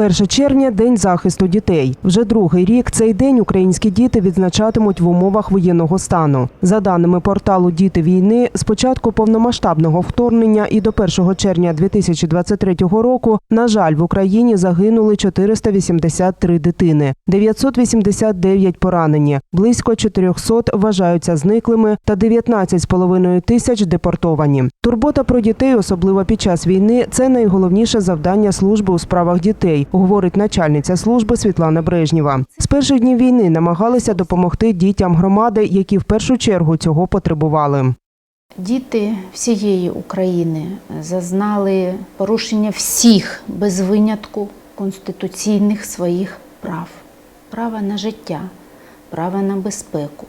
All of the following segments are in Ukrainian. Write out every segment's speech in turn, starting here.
1 червня день захисту дітей. Вже другий рік цей день українські діти відзначатимуть в умовах воєнного стану. За даними порталу Діти війни, з початку повномасштабного вторгнення і до 1 червня 2023 року, на жаль, в Україні загинули 483 дитини, 989 поранені, близько 400 вважаються зниклими та 19,5 тисяч депортовані. Турбота про дітей, особливо під час війни, це найголовніше завдання служби у справах дітей, говорить начальниця служби Світлана Брежнєва. З перших днів війни намагалися допомогти дітям громади, які в першу чергу цього потребували. Діти всієї України зазнали порушення всіх без винятку конституційних своїх прав: права на життя, права на безпеку,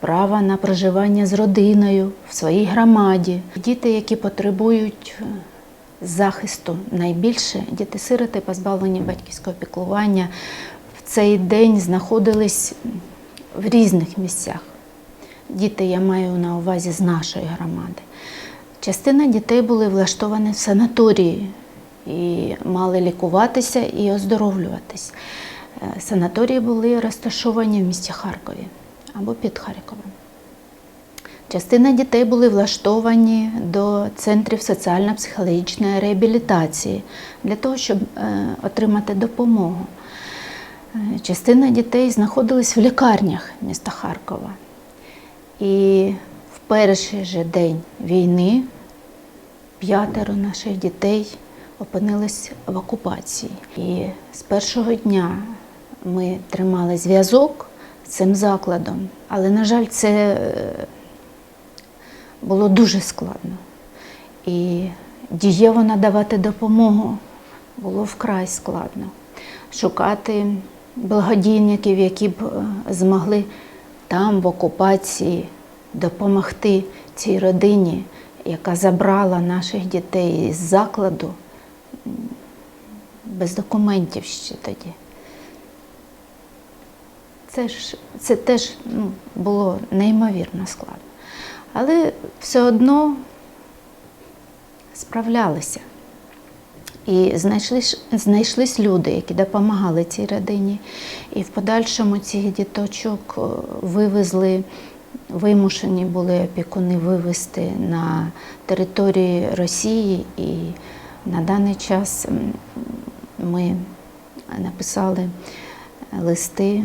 права на проживання з родиною в своїй громаді. Діти, які потребують захисту найбільше, діти-сироти, позбавлені батьківського піклування, в цей день знаходились в різних місцях. Діти я маю на увазі з нашої громади. Частина дітей були влаштовані в санаторії і мали лікуватися і оздоровлюватись. Е, Санаторії були розташовані в місті Харкові або під Харковом. Частина дітей були влаштовані до центрів соціально-психологічної реабілітації для того, щоб е, отримати допомогу. Е, Частина дітей знаходились в лікарнях міста Харкова. І в перший же день війни п'ятеро наших дітей опинились в окупації. І з першого дня ми тримали зв'язок з цим закладом, але, на жаль, це е, було дуже складно. І дієво надавати допомогу було вкрай складно. Шукати благодійників, які б е, змогли там, в окупації, допомогти цій родині, яка забрала наших дітей з закладу без документів ще тоді. Це ж це теж ну, було неймовірно складно. Але все одно справлялися. І знайшлись, знайшлись люди, які допомагали цій родині. І в подальшому цих діточок е, вивезли, вимушені були опікуни вивезти на території Росії. І на даний час ми написали листи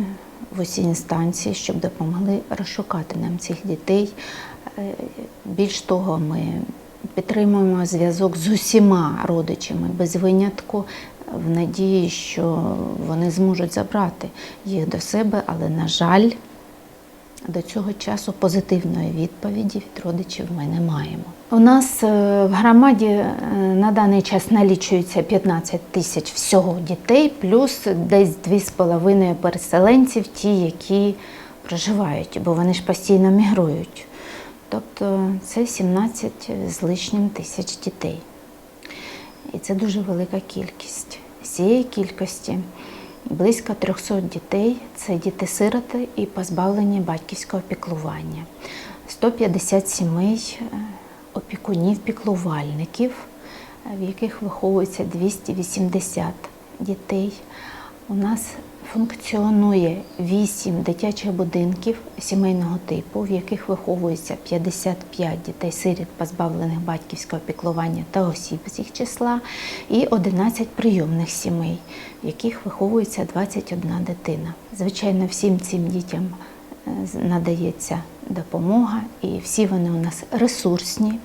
в усі інстанції, щоб допомогли розшукати нам цих дітей. Е, Більш того, ми підтримуємо зв'язок з усіма родичами без винятку, в надії, що вони зможуть забрати їх до себе, але, на жаль, до цього часу позитивної відповіді від родичів ми не маємо. У нас е, в громаді е, на даний час налічується 15 тисяч всього дітей, плюс десь 2,5 переселенців, ті, які проживають, бо вони ж постійно мігрують. Тобто це 17 з лишнім тисяч дітей. І це дуже велика кількість. З цієї кількості близько 300 дітей це діти-сироти і позбавлені батьківського піклування. 150 сімей е, опікунів-піклувальників, в яких виховується 280 дітей. У нас функціонує 8 дитячих будинків сімейного типу, в яких виховується 55 дітей-сиріт, позбавлених батьківського піклування та осіб з їх числа, і 11 прийомних сімей, в яких виховується 21 дитина. Звичайно, всім цим дітям е, надається допомога, і всі вони у нас ресурсні,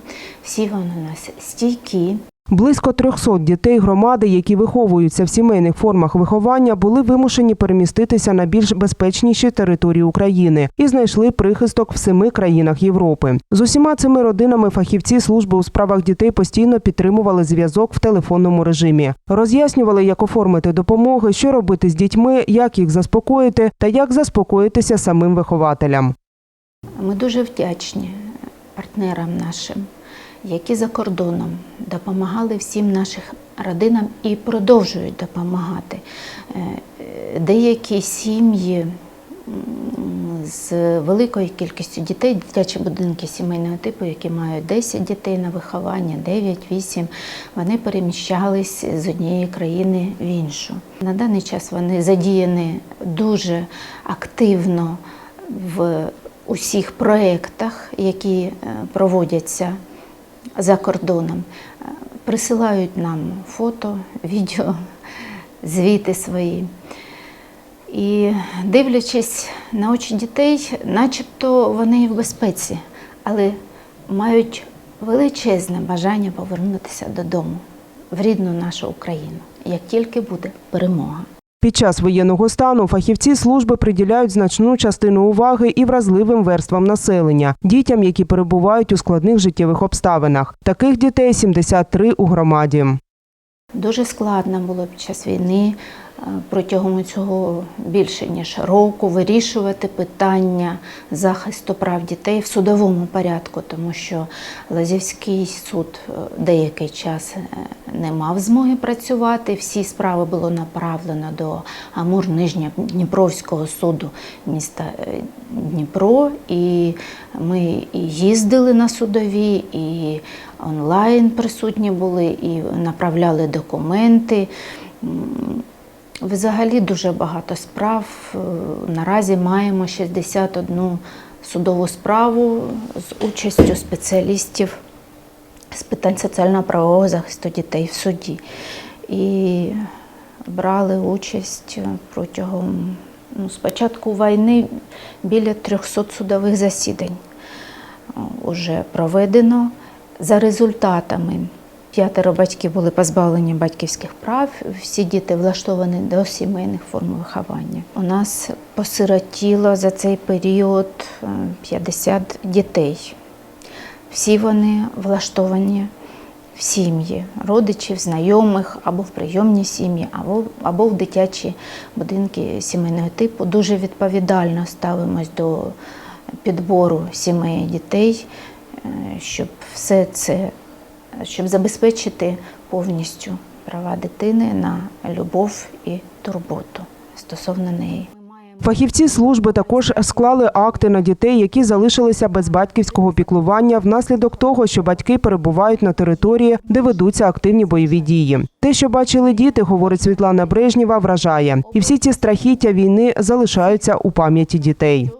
всі вони у нас стійкі. Близько 300 дітей громади, які виховуються в сімейних формах виховання, були вимушені переміститися на більш безпечніші території України і знайшли прихисток в семи країнах Європи. З усіма цими родинами фахівці служби у справах дітей постійно підтримували зв'язок в телефонному режимі, роз'яснювали, як оформити допомоги, що робити з дітьми, як їх заспокоїти та як заспокоїтися самим вихователям. Ми дуже вдячні партнерам нашим, які за кордоном допомагали всім нашим родинам і продовжують допомагати. Е, Деякі сім'ї з великою кількістю дітей, дитячі будинки сімейного типу, які мають 10 дітей на виховання, 9-8, вони переміщались з однієї країни в іншу. На даний час вони задіяні дуже активно в усіх проєктах, які е, проводяться за кордоном. Е, Присилають нам фото, відео, звіти свої. І дивлячись на очі дітей, начебто вони і в безпеці, але мають величезне бажання повернутися додому, в рідну нашу Україну, як тільки буде перемога. Під час воєнного стану фахівці служби приділяють значну частину уваги і вразливим верствам населення дітям, які перебувають у складних життєвих обставинах. Таких дітей 73 у громаді. Дуже складно було під час війни е, протягом цього більше ніж року вирішувати питання захисту прав дітей в судовому порядку, тому що Лазівський суд е, деякий час е, не мав змоги працювати. Всі справи було направлено до Амур Нижньодніпровського суду міста Дніпро. І ми їздили на судові, і онлайн присутні були, і направляли документи. Взагалі дуже багато справ. Е, Наразі маємо 61 судову справу з участю спеціалістів з питань соціально-правового захисту дітей в суді. І брали участь протягом ну, з початку війни біля 300 судових засідань вже проведено. За результатами п'ятеро батьків були позбавлені батьківських прав. Всі діти влаштовані до сімейних форм виховання. У нас посиротіло за цей період е, 50 дітей. Всі вони влаштовані в сім'ї, родичів, знайомих або в прийомні сім'ї, або, або в дитячі будинки сімейного типу. Дуже відповідально ставимось до підбору сімей дітей, е, щоб все це, щоб забезпечити повністю права дитини на любов і турботу стосовно неї. Фахівці служби також склали акти на дітей, які залишилися без батьківського піклування внаслідок того, що батьки перебувають на території, де ведуться активні бойові дії. Те, що бачили діти, говорить Світлана Брежнєва, вражає. І всі ці страхіття війни залишаються у пам'яті дітей.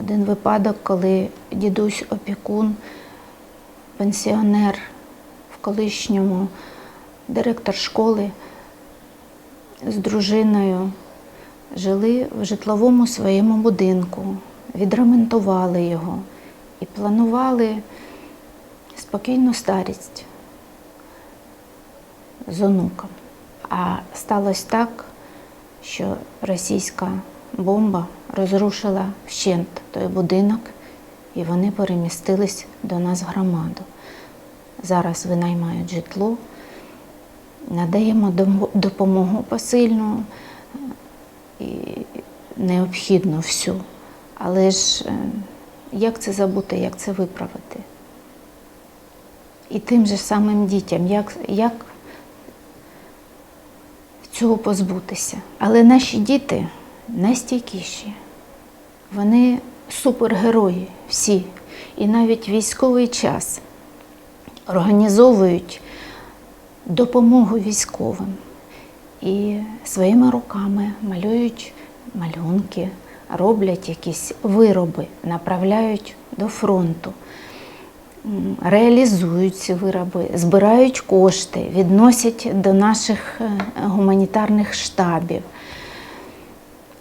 Один випадок, коли дідусь опікун, пенсіонер в колишньому директор школи з дружиною жили в житловому своєму будинку, відремонтували його і планували спокійну старість з онуком. А сталося так, що російська бомба розрушила вщент той будинок, і вони перемістились до нас в громаду. Зараз винаймають житло, надаємо допомогу посильну і необхідну всю. Але ж е, як це забути, як це виправити? І тим же самим дітям, як, як цього позбутися. Але наші діти найстійкіші. Вони супергерої всі. І навіть військовий час організовують допомогу військовим і своїми руками малюють малюнки, роблять якісь вироби, направляють до фронту, реалізують ці вироби, збирають кошти, відносять до наших е, гуманітарних штабів.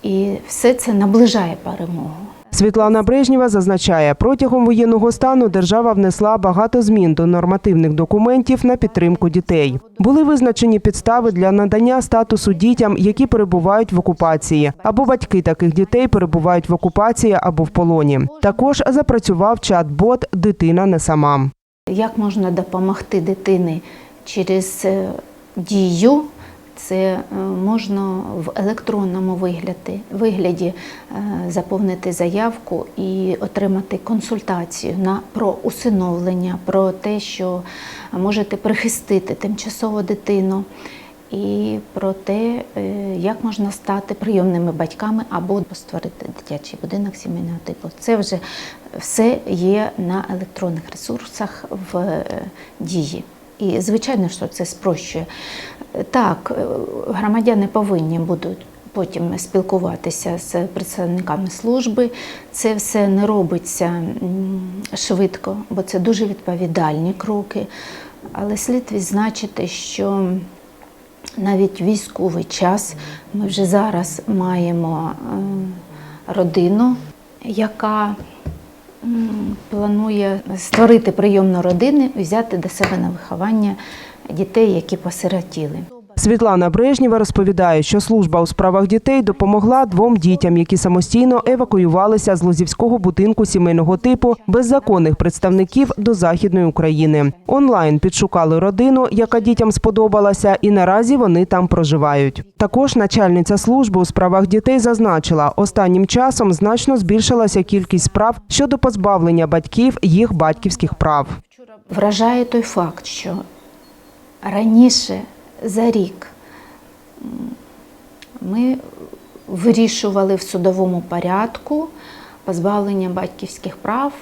І все це наближає перемогу. Світлана Брежнєва зазначає, протягом воєнного стану держава внесла багато змін до нормативних документів на підтримку дітей. Були визначені підстави для надання статусу дітям, які перебувають в окупації, або батьки таких дітей перебувають в окупації або в полоні. Також запрацював чат-бот Дитина не сама. Як можна допомогти дитині через е, дію? Це е, можна в електронному вигляді, вигляді е, заповнити заявку і отримати консультацію на про усиновлення, про те, що можете прихистити тимчасово дитину. і про те, е, як можна стати прийомними батьками або створити дитячий будинок сімейного типу. Це вже все є на електронних ресурсах в дії. І звичайно, що це спрощує. Так, е, громадяни повинні будуть потім спілкуватися з представниками служби. Це все не робиться швидко, бо це дуже відповідальні кроки. Але слід відзначити, що навіть військовий час ми вже зараз маємо е, родину, яка планує створити прийомну родину і взяти до себе на виховання дітей, які посиротіли. Світлана Брежнєва розповідає, що служба у справах дітей допомогла двом дітям, які самостійно евакуювалися з Лозівського будинку сімейного типу без законних представників до Західної України. Онлайн підшукали родину, яка дітям сподобалася, і наразі вони там проживають. Також начальниця служби у справах дітей зазначила, останнім часом значно збільшилася кількість справ щодо позбавлення батьків їх батьківських прав. Вражає той факт, що раніше за рік ми вирішували в судовому порядку позбавлення батьківських прав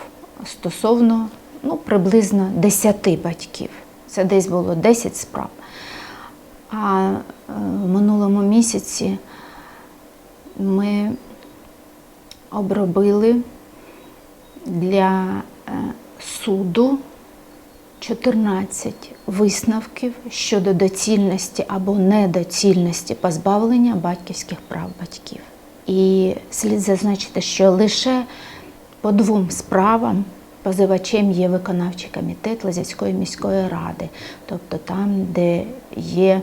стосовно ну, приблизно 10 батьків. Це десь було 10 справ. А е, в минулому місяці ми обробили для е, суду 14 висновків щодо доцільності або недоцільності позбавлення батьківських прав батьків. І слід зазначити, що лише по двом справам позивачем є виконавчий комітет Лазівської міської ради, тобто там, де є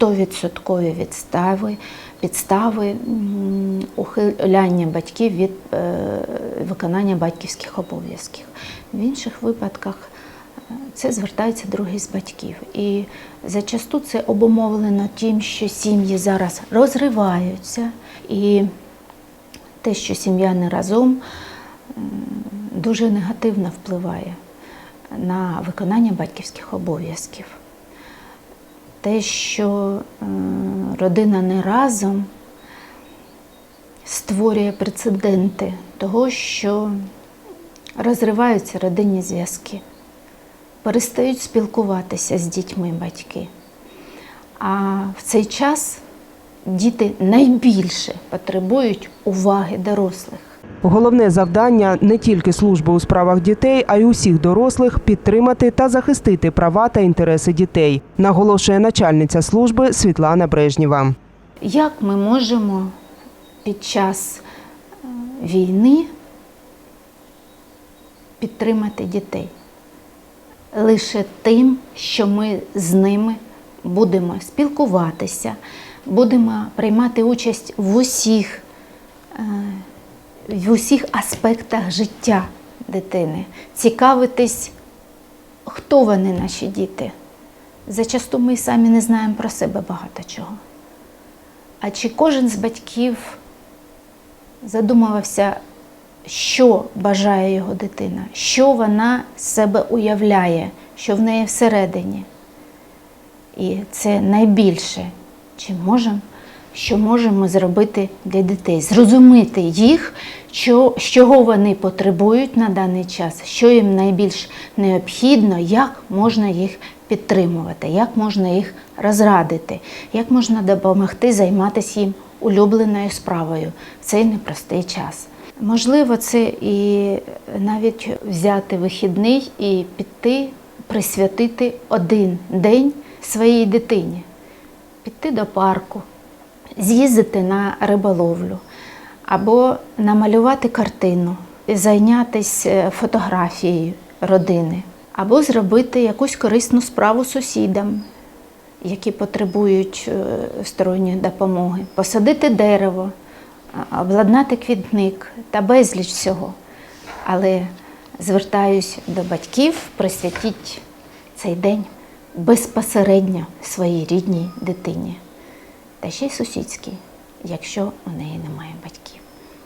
100% відстави, підстави ухиляння батьків від е, виконання батьківських обов'язків. В інших випадках це звертається другий з батьків. І зачасту це обумовлено тим, що сім'ї зараз розриваються, і те, що сім'я не разом, дуже негативно впливає на виконання батьківських обов'язків. Те, що е, родина не разом створює прецеденти того, що розриваються родинні зв'язки, перестають спілкуватися з дітьми батьки. А в цей час діти найбільше потребують уваги дорослих. Головне завдання не тільки служби у справах дітей, а й усіх дорослих підтримати та захистити права та інтереси дітей, наголошує начальниця служби Світлана Брежнєва. Як ми можемо під час е, війни підтримати дітей? Лише тим, що ми з ними будемо спілкуватися, будемо приймати участь в усіх, е, в усіх аспектах життя дитини, цікавитись, хто вони наші діти. Зачасту ми самі не знаємо про себе багато чого. А чи кожен з батьків задумувався, що бажає його дитина, що вона себе уявляє, що в неї всередині? І це найбільше, чи можемо, що можемо зробити для дітей, зрозуміти їх, що, чого вони потребують на даний час, що їм найбільш необхідно, як можна їх підтримувати, як можна їх розрадити, як можна допомогти займатися їм улюбленою справою в цей непростий час. Можливо, це і навіть взяти вихідний і піти, присвятити один день своїй дитині, піти до парку, з'їздити на риболовлю або намалювати картину, зайнятися фотографією родини, або зробити якусь корисну справу сусідам, які потребують е, сторонньої допомоги, посадити дерево, обладнати квітник та безліч всього. Але звертаюсь до батьків, присвятіть цей день безпосередньо своїй рідній дитині, та ще й сусідській, якщо у неї немає батьків.